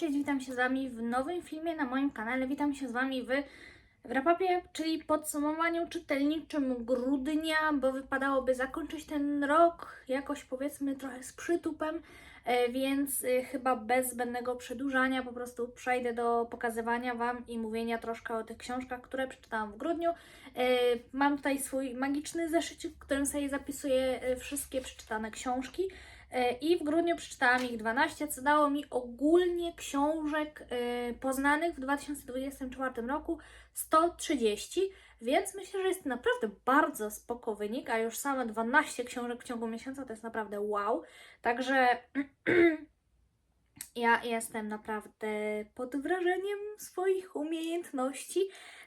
cześć, witam się z Wami w nowym filmie na moim kanale. Witam się z Wami w wrapapie, czyli podsumowaniu czytelniczym grudnia, bo wypadałoby zakończyć ten rok jakoś powiedzmy trochę z przytupem, e, więc e, chyba bez zbędnego przedłużania po prostu przejdę do pokazywania Wam i mówienia troszkę o tych książkach, które przeczytałam w grudniu. E, Mam tutaj swój magiczny zeszycik, w którym sobie zapisuję wszystkie przeczytane książki. E, I w grudniu przeczytałam ich 12, co dało mi ogólnie książek e, poznanych w 2024 roku 130, więc myślę, że jest naprawdę bardzo spoko wynik, a już same 12 książek w ciągu miesiąca to jest naprawdę wow. Także ja jestem naprawdę pod wrażeniem swoich umiejętności.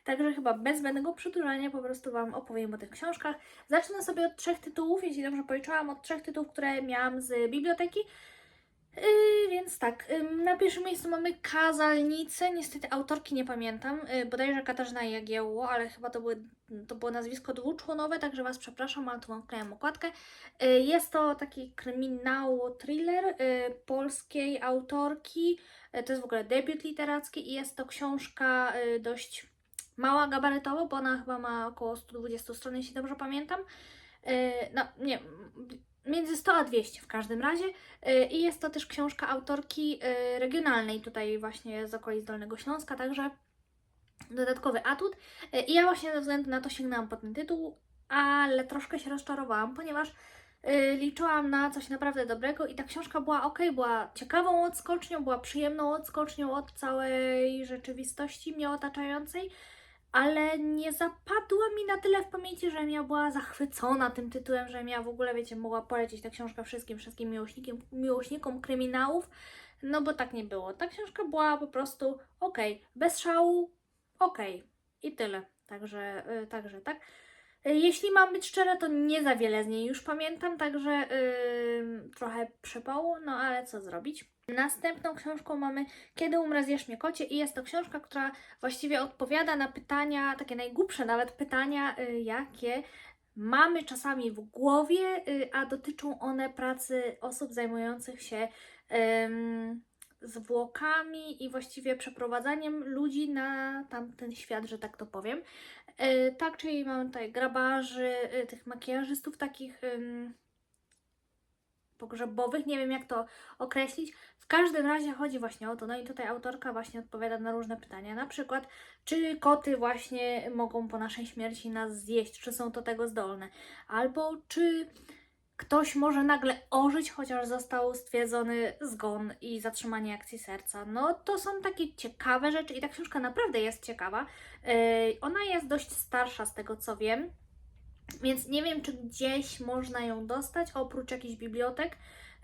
Także chyba bez zbędnego przedłużania po prostu Wam opowiem o tych książkach. Zacznę sobie od trzech tytułów, jeśli dobrze policzyłam, od trzech tytułów, które miałam z biblioteki. Yy, więc tak, ym, na pierwszym miejscu mamy Kazalnice. Niestety autorki nie pamiętam. Yy, bodajże Katarzyna Jagiełło, ale chyba to, były, to było nazwisko dwuczłonowe, także Was przepraszam, ale tu Wam wklejam okładkę. Yy, jest to taki kryminał, thriller yy, polskiej autorki. Yy, to jest w ogóle debiut literacki i jest to książka yy, dość mała gabarytowo, bo ona chyba ma około 120 stron, jeśli dobrze pamiętam. Yy, no, nie, między 100 a 200 w każdym razie. Yy, I jest to też książka autorki yy, regionalnej, tutaj właśnie z okolic Dolnego Śląska, także dodatkowy atut. I ja właśnie ze względu na to sięgnęłam po ten tytuł, ale troszkę się rozczarowałam, ponieważ liczyłam na coś naprawdę dobrego i ta książka była ok, była ciekawą odskocznią, była przyjemną odskocznią od całej rzeczywistości mnie otaczającej, ale nie zapadła mi na tyle w pamięci, że ja była zachwycona tym tytułem, że ja w ogóle, wiecie, mogła polecić tę książkę wszystkim, wszystkim miłośnikom, miłośnikom kryminałów, no bo tak nie było. Ta książka była po prostu ok, bez szału, ok i tyle. Także, yy, także tak. Yy, Jeśli mam być szczera, to nie za wiele z niej już pamiętam, także yy, trochę przypału, no ale co zrobić. Następną książką mamy Kiedy umrę zjesz mnie kocie i jest to książka, która właściwie odpowiada na pytania, takie najgłupsze nawet pytania, y, jakie mamy czasami w głowie, y, a dotyczą one pracy osób zajmujących się ym, zwłokami i właściwie przeprowadzaniem ludzi na tamten świat, że tak to powiem. Y, tak, czyli mamy tutaj grabarzy, tych makijażystów takich ym, pogrzebowych, nie wiem jak to określić. W każdym razie chodzi właśnie o to, no i tutaj autorka właśnie odpowiada na różne pytania, na przykład czy koty właśnie mogą po naszej śmierci nas zjeść, czy są do tego zdolne, albo czy ktoś może nagle ożyć, chociaż został stwierdzony zgon i zatrzymanie akcji serca. No to są takie ciekawe rzeczy i ta książka naprawdę jest ciekawa. Yy, ona jest dość starsza z tego co wiem, więc nie wiem, czy gdzieś można ją dostać, oprócz jakichś bibliotek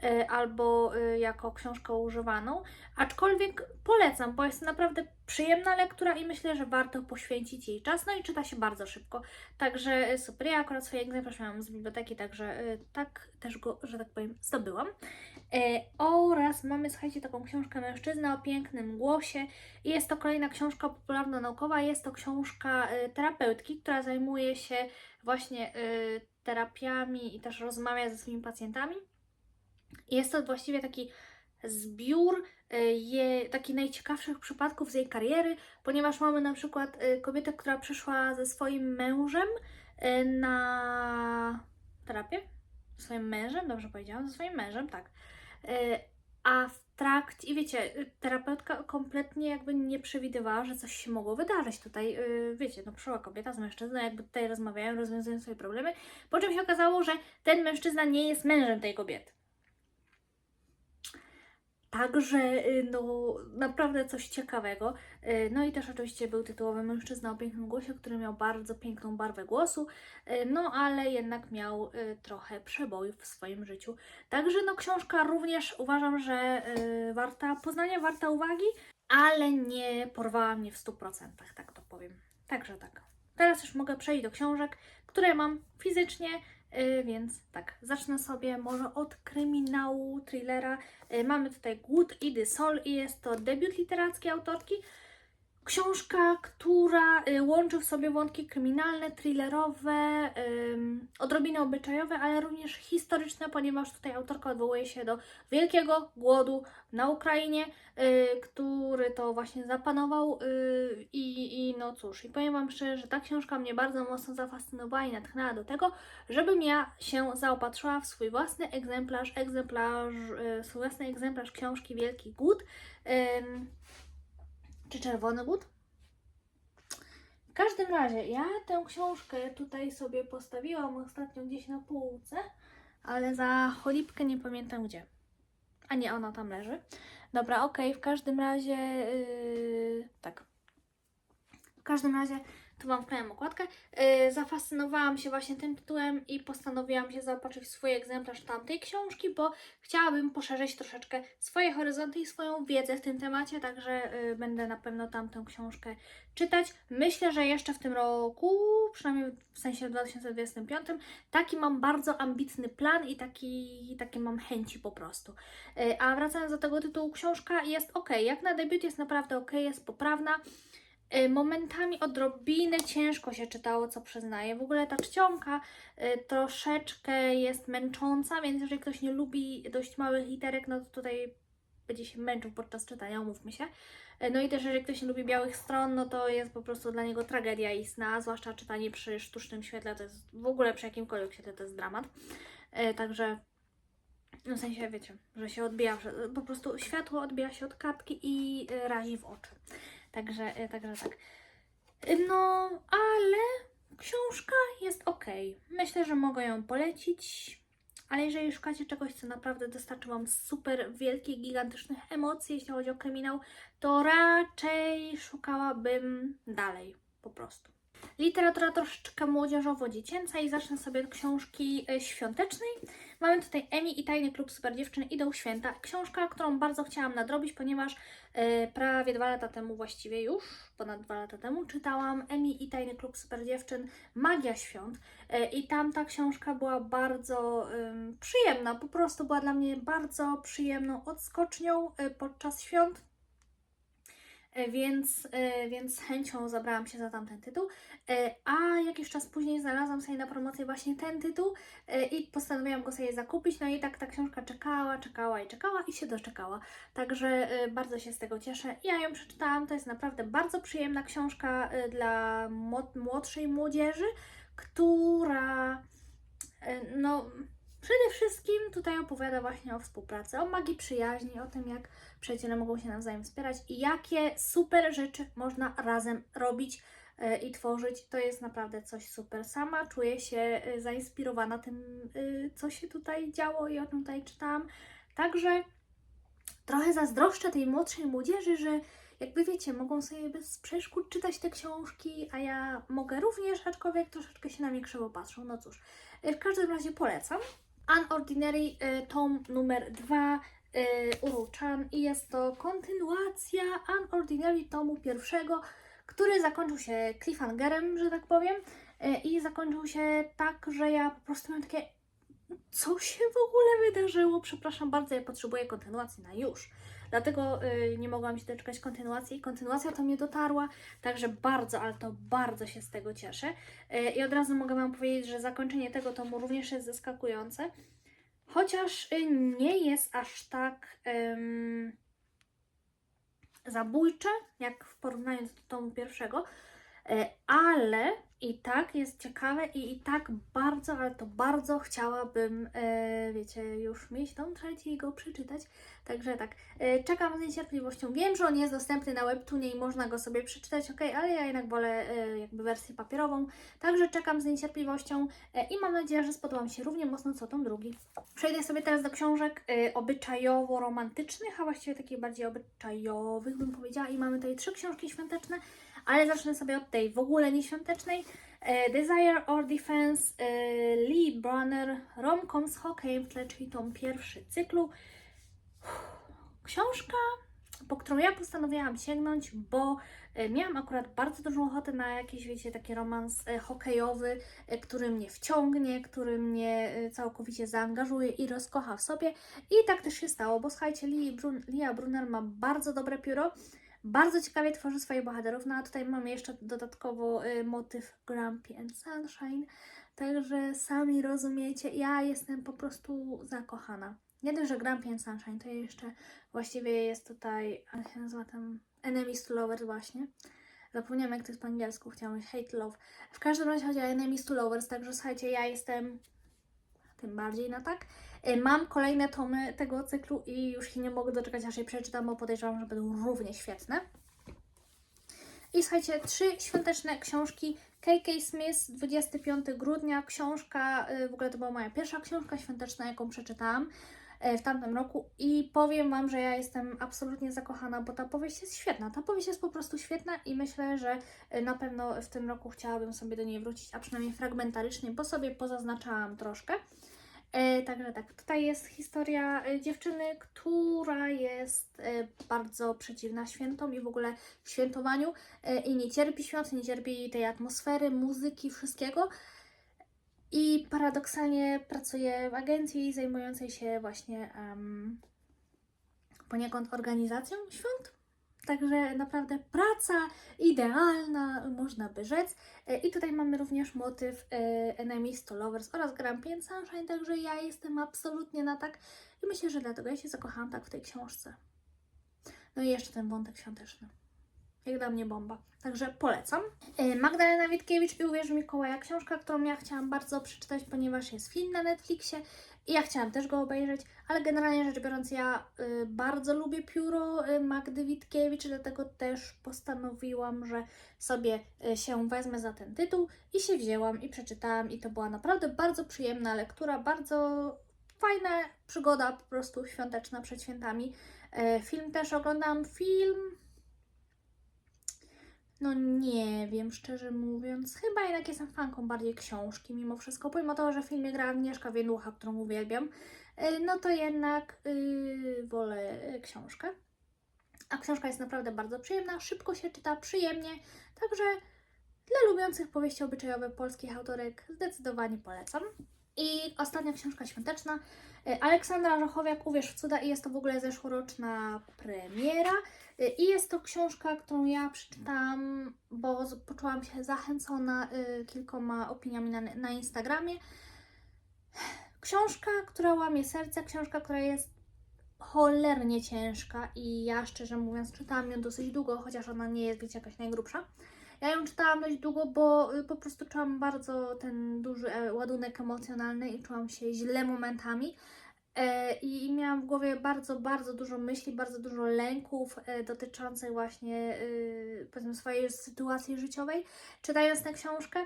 y, albo y, jako książkę używaną. Aczkolwiek polecam, bo jest naprawdę przyjemna lektura i myślę, że warto poświęcić jej czas. No i czyta się bardzo szybko. Także y, super. Ja akurat swoje egzemplarz miałam z biblioteki, także tak też go, że tak powiem, zdobyłam. Y, oraz mamy, słuchajcie, taką książkę Mężczyzna o pięknym głosie. Jest to kolejna książka popularno-naukowa. Jest to książka y, terapeutki, która zajmuje się właśnie y, terapiami i też rozmawia ze swoimi pacjentami. Jest to właściwie taki zbiór y, je, takich najciekawszych przypadków z jej kariery, ponieważ mamy na przykład kobietę, która przyszła ze swoim mężem na terapię. Swoim mężem, dobrze powiedziałam? Ze swoim mężem, tak. Y, A w trakcie, i wiecie, terapeutka kompletnie jakby nie przewidywała, że coś się mogło wydarzyć tutaj. y, Wiecie, no przyszła kobieta z mężczyzną, jakby tutaj rozmawiają, rozwiązują swoje problemy, po czym się okazało, że ten mężczyzna nie jest mężem tej kobiety. Także, y, no, naprawdę coś ciekawego. Y, No i też oczywiście był tytułowy mężczyzna o pięknym głosie, który miał bardzo piękną barwę głosu, y, no ale jednak miał trochę przebojów w swoim życiu. Także, no, książka również uważam, że warta poznania, warta uwagi, ale nie porwała mnie w 100%, tak to powiem. Także tak. Teraz już mogę przejść do książek, które mam fizycznie, więc tak, zacznę sobie może od kryminału, thrillera. Y, Mamy tutaj Głód i The Soul i jest to debiut literacki autorki, Książka, która y, łączy w sobie wątki kryminalne, thrillerowe, odrobinę obyczajowe, ale również historyczne, ponieważ tutaj autorka odwołuje się do wielkiego głodu na Ukrainie, y, który to właśnie zapanował y, i, i no cóż, i powiem Wam szczerze, że ta książka mnie bardzo mocno zafascynowała i natchnęła do tego, żebym ja się zaopatrzyła w swój własny egzemplarz, egzemplarz, swój własny egzemplarz książki Wielki Głód. Czy Czerwony Głód? W każdym razie, ja tę książkę tutaj sobie postawiłam ostatnio gdzieś na półce, ale za cholipkę nie pamiętam gdzie. A nie, ona tam leży. Dobra, okej, w każdym razie, yy, tak. W każdym razie, tu Wam wklejam okładkę. Yy, zafascynowałam się właśnie tym tytułem i postanowiłam się zaopatrzyć w swój egzemplarz tamtej książki, bo chciałabym poszerzyć troszeczkę swoje horyzonty i swoją wiedzę w tym temacie, także yy, będę na pewno tamtą książkę czytać. Myślę, że jeszcze w tym roku, przynajmniej w sensie w 2025, taki mam bardzo ambitny plan i taki, takie mam chęci po prostu. Yy, A wracając do tego tytułu, książka jest ok, jak na debiut jest naprawdę ok, jest poprawna. Y, Momentami odrobinę ciężko się czytało, co przyznaję. W ogóle ta czcionka y, troszeczkę jest męcząca, więc jeżeli ktoś nie lubi dość małych literek, no to tutaj będzie się męczył podczas czytania, umówmy się. Y, No i też jeżeli ktoś nie lubi białych stron, no to jest po prostu dla niego tragedia istna, zwłaszcza czytanie przy sztucznym świetle, to jest w ogóle przy jakimkolwiek świetle to jest dramat. Także no w sensie, wiecie, że się odbija, po prostu światło odbija się od kartki i razi w oczy. Także, y, także tak. No, ale książka jest ok. Myślę, że mogę ją polecić. Ale jeżeli szukacie czegoś, co naprawdę dostarczy Wam super wielkich, gigantycznych emocji, jeśli chodzi o kryminał, to raczej szukałabym dalej, po prostu. Literatura troszeczkę młodzieżowo-dziecięca i zacznę sobie od książki y, świątecznej. Mamy tutaj Emi i Tajny Klub Super Dziewczyn Idą Święta. Książka, którą bardzo chciałam nadrobić, ponieważ e, prawie dwa lata temu, właściwie już ponad dwa lata temu, czytałam Emi i Tajny Klub Super Dziewczyn Magia Świąt. E, I tamta książka była bardzo przyjemna, po prostu była dla mnie bardzo przyjemną odskocznią e, podczas świąt. E, Więc, e, więc z chęcią zabrałam się za tamten tytuł. E, A jakiś czas później znalazłam sobie na promocję właśnie ten tytuł i postanowiłam go sobie zakupić. No i tak ta książka czekała, czekała i czekała i się doczekała. Także bardzo się z tego cieszę. Ja ją przeczytałam. To jest naprawdę bardzo przyjemna książka dla młodszej młodzieży, która no przede wszystkim tutaj opowiada właśnie o współpracy, o magii przyjaźni, o tym jak przyjaciele mogą się nawzajem wspierać i jakie super rzeczy można razem robić e, i tworzyć. To jest naprawdę coś super. Sama czuję się e, zainspirowana tym, e, co się tutaj działo i o czym tutaj czytałam. Także trochę zazdroszczę tej młodszej młodzieży, że jakby wiecie, mogą sobie bez przeszkód czytać te książki, a ja mogę również, aczkolwiek troszeczkę się na mnie krzywo patrzą. No cóż, w każdym razie polecam. Unordinary e, tom numer 2 y, Uru-chan i jest to kontynuacja Unordinary tomu pierwszego, który zakończył się cliffhangerem, że tak powiem. Y, I zakończył się tak, że ja po prostu miałam takie co się w ogóle wydarzyło? Przepraszam bardzo, ja potrzebuję kontynuacji na już. Dlatego y, nie mogłam się doczekać kontynuacji i kontynuacja to mnie dotarła, także bardzo, ale to bardzo się z tego cieszę. Y, I od razu mogę Wam powiedzieć, że zakończenie tego tomu również jest zaskakujące. Chociaż y, nie jest aż tak zabójcze, jak w porównaniu do tomu pierwszego, ale i tak jest ciekawe i i tak bardzo, ale to bardzo chciałabym, e, wiecie, już mieć tą trzeci i go przeczytać. Także tak, e, czekam z niecierpliwością. Wiem, że on jest dostępny na webtoonie i można go sobie przeczytać, ok, ale ja jednak wolę e, jakby wersję papierową. Także czekam z niecierpliwością e, i mam nadzieję, że spodoba mi się równie mocno co tą drugi. Przejdę sobie teraz do książek e, obyczajowo-romantycznych, a właściwie takich bardziej obyczajowych bym powiedziała. I mamy tutaj trzy książki świąteczne, ale zacznę sobie od tej w ogóle nieświątecznej. E, Desire or Defense e, Lee Brunner Romcom z hokejem w tle, czyli tom pierwszy cyklu. Książka, po którą ja postanowiłam sięgnąć, bo e, miałam akurat bardzo dużą ochotę na jakiś, wiecie, taki romans hokejowy, który mnie wciągnie, który mnie całkowicie zaangażuje i rozkocha w sobie. I tak też się stało, bo słuchajcie, Lia Brunner ma bardzo dobre pióro. Bardzo ciekawie tworzy swoich bohaterów. No a tutaj mamy jeszcze dodatkowo y, motyw Grumpy and Sunshine. Także sami rozumiecie, ja jestem po prostu zakochana. Nie dość, że Grumpy and Sunshine, to jeszcze właściwie jest tutaj, jak się nazywa tam, Enemies to Lovers właśnie. Zapomniałam jak to jest po angielsku, chciałam mówić hate love. W każdym razie chodzi o Enemies to Lovers, także słuchajcie, ja jestem tym bardziej na tak. Y, Mam kolejne tomy tego cyklu i już się nie mogę doczekać, aż je przeczytam, bo podejrzewam, że będą równie świetne. I słuchajcie, trzy świąteczne książki. K.K. Smith, 25 grudnia, książka, y, w ogóle to była moja pierwsza książka świąteczna, jaką przeczytałam y, w tamtym roku i powiem Wam, że ja jestem absolutnie zakochana, bo ta powieść jest świetna. Ta powieść jest po prostu świetna i myślę, że na pewno w tym roku chciałabym sobie do niej wrócić, a przynajmniej fragmentarycznie, bo sobie pozaznaczałam troszkę. E, także tak, tutaj jest historia e, dziewczyny, która jest e, bardzo przeciwna świętom i w ogóle świętowaniu i nie cierpi świąt, nie cierpi tej atmosfery, muzyki, wszystkiego. I paradoksalnie pracuje w agencji zajmującej się właśnie em, poniekąd organizacją świąt. Także naprawdę praca idealna, można by rzec. E, I tutaj mamy również motyw e, Enemies to Lovers oraz Grumpy and Sunshine, także ja jestem absolutnie na tak i myślę, że dlatego ja się zakochałam tak w tej książce. No i jeszcze ten wątek świąteczny. Jak dla mnie bomba. Także polecam. E, Magdalena Witkiewicz i Uwierz Mikołaja. Książka, którą ja chciałam bardzo przeczytać, ponieważ jest film na Netflixie i ja chciałam też go obejrzeć, ale generalnie rzecz biorąc ja y, bardzo lubię pióro y, Magdy Witkiewicz, dlatego też postanowiłam, że sobie y, się wezmę za ten tytuł i się wzięłam i przeczytałam i to była naprawdę bardzo przyjemna lektura, bardzo fajna przygoda po prostu świąteczna przed świętami. E, Film też oglądam, film no nie wiem, szczerze mówiąc. Chyba jednak jestem fanką bardziej książki mimo wszystko. Pomimo tego, że w filmie gra Agnieszka Wielucha, którą uwielbiam, y, no to jednak yy, wolę y, książkę. A książka jest naprawdę bardzo przyjemna, szybko się czyta, przyjemnie. Także dla lubiących powieści obyczajowe polskich autorek zdecydowanie polecam. I ostatnia książka świąteczna. y, Aleksandra Żochowiak, Uwierz w cuda i jest to w ogóle zeszłoroczna premiera. Y, I jest to książka, którą ja przeczytałam, bo poczułam się zachęcona y, kilkoma opiniami na, na Instagramie. Książka, która łamie serce, książka, która jest cholernie ciężka i ja szczerze mówiąc czytałam ją dosyć długo, chociaż ona nie jest, wiecie, jakaś najgrubsza. Ja ją czytałam dość długo, bo y, po prostu czułam bardzo ten duży e, ładunek emocjonalny i czułam się źle momentami. E, I miałam w głowie bardzo, bardzo dużo myśli, bardzo dużo lęków e, dotyczących właśnie e, powiedzmy swojej sytuacji życiowej, czytając tę książkę.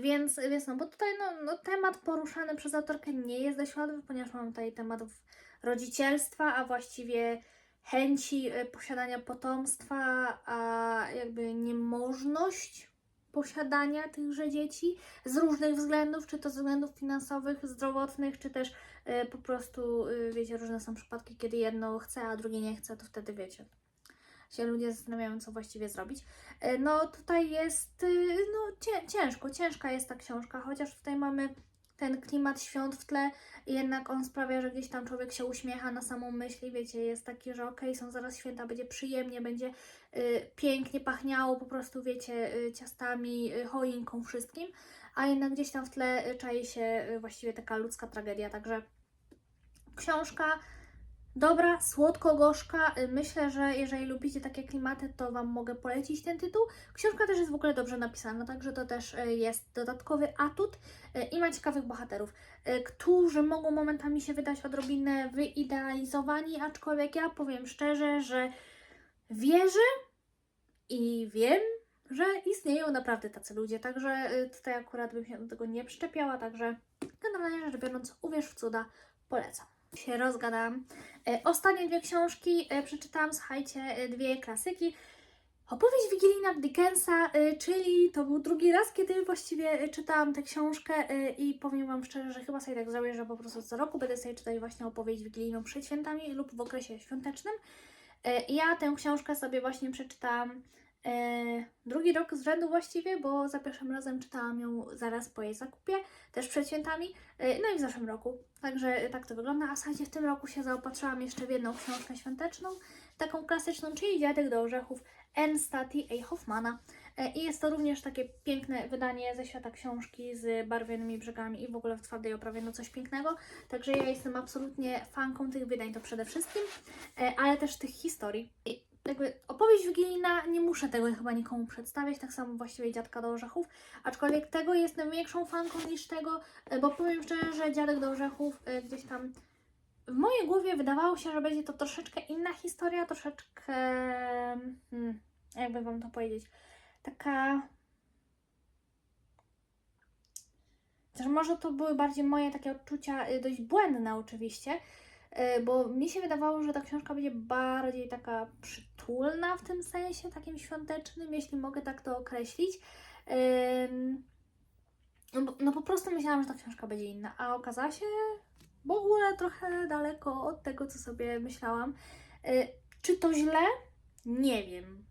Więc, więc no, bo tutaj no, no, temat poruszany przez autorkę nie jest dość łatwy, ponieważ mam tutaj tematów rodzicielstwa, a właściwie chęci e, posiadania potomstwa, a jakby niemożność posiadania tychże dzieci z różnych względów, czy to z względów finansowych, zdrowotnych, czy też e, po prostu, e, wiecie, różne są przypadki, kiedy jedno chce, a drugie nie chce, to wtedy wiecie, się ludzie zastanawiają, co właściwie zrobić. No tutaj jest, no cię, ciężko, ciężka jest ta książka, chociaż tutaj mamy ten klimat świąt w tle, jednak on sprawia, że gdzieś tam człowiek się uśmiecha na samą myśl wiecie, jest taki, że okej, są zaraz święta, będzie przyjemnie, będzie y, pięknie pachniało po prostu, wiecie, y, ciastami, y, choinką, wszystkim, a jednak gdzieś tam w tle czai się y, właściwie taka ludzka tragedia, także książka dobra, słodko-gorzka. Y, Myślę, że jeżeli lubicie takie klimaty, to Wam mogę polecić ten tytuł. Książka też jest w ogóle dobrze napisana, także to też y, jest dodatkowy atut y, i ma ciekawych bohaterów, którzy mogą momentami się wydać odrobinę wyidealizowani, aczkolwiek ja powiem szczerze, że wierzę i wiem, że istnieją naprawdę tacy ludzie, także tutaj akurat bym się do tego nie przyczepiała, także generalnie rzecz biorąc, uwierz w cuda, polecam. Się rozgadałam. E, Ostatnie dwie książki e, przeczytałam, słuchajcie, e, dwie klasyki. Opowieść Wigilijna Dickensa, czyli to był drugi raz, kiedy właściwie czytałam tę książkę i powiem Wam szczerze, że chyba sobie tak zrobię, że po prostu co roku będę sobie czytać właśnie opowieść wigilijną przed świętami lub w okresie świątecznym. Ja tę książkę sobie właśnie przeczytałam E, drugi rok z rzędu właściwie, bo za pierwszym razem czytałam ją zaraz po jej zakupie, też przed świętami, e, no i w zeszłym roku. Także tak to wygląda. A zasadzie w tym roku się zaopatrzyłam jeszcze w jedną książkę świąteczną, taką klasyczną, czyli Dziadek do orzechów N. Stati A. Hoffmana. E, I jest to również takie piękne wydanie ze świata książki z barwionymi brzegami i w ogóle w twardej oprawie, no coś pięknego. Także ja jestem absolutnie fanką tych wydań, to przede wszystkim, ale też tych historii. Jakby opowieść wigilijna, nie muszę tego chyba nikomu przedstawiać, tak samo właściwie Dziadka do Orzechów, aczkolwiek tego jestem większą fanką niż tego, e, bo powiem szczerze, że Dziadek do Orzechów e, gdzieś tam w mojej głowie wydawało się, że będzie to troszeczkę inna historia, troszeczkę, hmm, jakby Wam to powiedzieć, taka... Też może to były bardziej moje takie odczucia, y, dość błędne oczywiście, bo mi się wydawało, że ta książka będzie bardziej taka przytulna w tym sensie, takim świątecznym, jeśli mogę tak to określić. No, no po prostu myślałam, że ta książka będzie inna, a okazała się w ogóle trochę daleko od tego, co sobie myślałam. Y, Czy to źle? Nie wiem.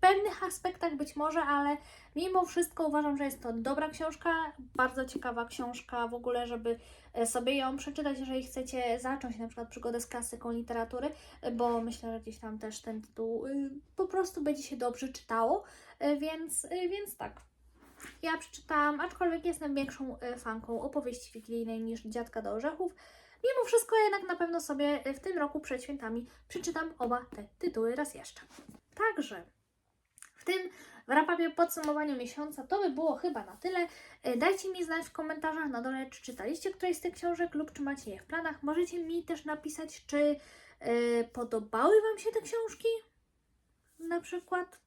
Pewnych aspektach być może, ale mimo wszystko uważam, że jest to dobra książka, bardzo ciekawa książka w ogóle, żeby e, sobie ją przeczytać, jeżeli chcecie zacząć na przykład przygodę z klasyką literatury, e, bo myślę, że gdzieś tam też ten tytuł y, po prostu będzie się dobrze czytało, e, więc, y, więc tak. Ja przeczytałam, aczkolwiek jestem większą e, fanką opowieści wigilijnej niż Dziadka do Orzechów. Mimo wszystko jednak na pewno sobie e, w tym roku przed świętami przeczytam oba te tytuły raz jeszcze. Także w tym wrapapie podsumowaniu miesiąca to by było chyba na tyle. E, Dajcie mi znać w komentarzach na dole, czy czytaliście któreś z tych książek lub czy macie je w planach. Możecie mi też napisać, czy e, podobały Wam się te książki na przykład.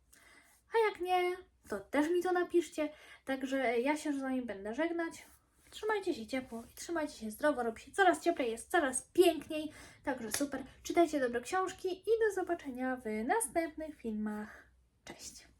A jak nie, to też mi to napiszcie. Także ja się z Wami będę żegnać. Trzymajcie się ciepło i trzymajcie się zdrowo, robi się coraz cieplej, jest coraz piękniej. Także super. Czytajcie dobre książki i do zobaczenia w następnych filmach. Cześć!